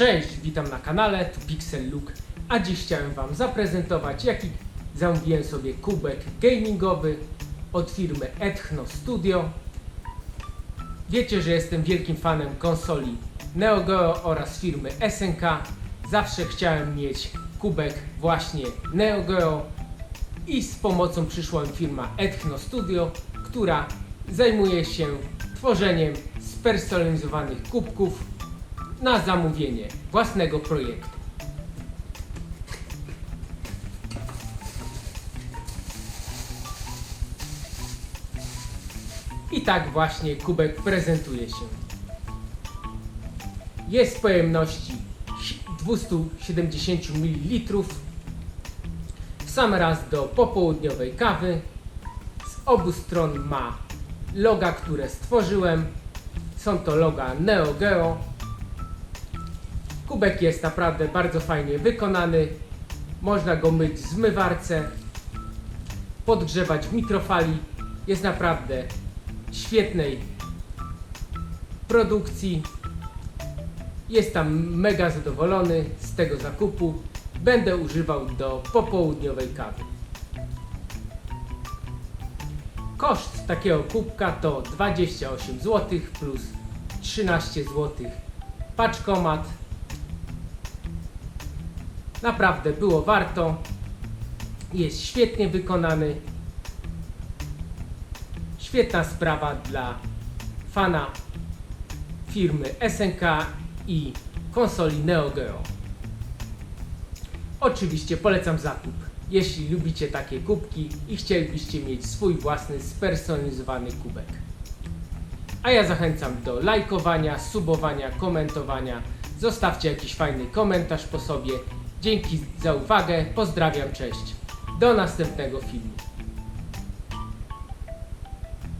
Cześć, witam na kanale, tu Pixel Look, a dziś chciałem Wam zaprezentować jaki zamówiłem sobie kubek gamingowy od firmy Ethno Studio. Wiecie, że jestem wielkim fanem konsoli Neo Geo oraz firmy SNK. Zawsze chciałem mieć kubek właśnie Neo Geo i z pomocą przyszła mi firma Ethno Studio, która zajmuje się tworzeniem spersonalizowanych kubków na zamówienie własnego projektu. I tak właśnie kubek prezentuje się. Jest pojemności 270 ml. W sam raz do popołudniowej kawy. Z obu stron ma loga, które stworzyłem. Są to loga Neo Geo. Kubek jest naprawdę bardzo fajnie wykonany. Można go myć w zmywarce, podgrzewać w mikrofali. Jest naprawdę świetnej produkcji. Jest tam mega zadowolony z tego zakupu. Będę używał do popołudniowej kawy. Koszt takiego kubka to 28 zł plus 13 zł paczkomat. Naprawdę było warto. Jest świetnie wykonany. Świetna sprawa dla fana firmy SNK i konsoli Neo Geo. Oczywiście polecam zakup. Jeśli lubicie takie kubki i chcielibyście mieć swój własny spersonalizowany kubek. A ja zachęcam do lajkowania, subowania, komentowania. Zostawcie jakiś fajny komentarz po sobie. Dzięki za uwagę, pozdrawiam, cześć. Do następnego filmu.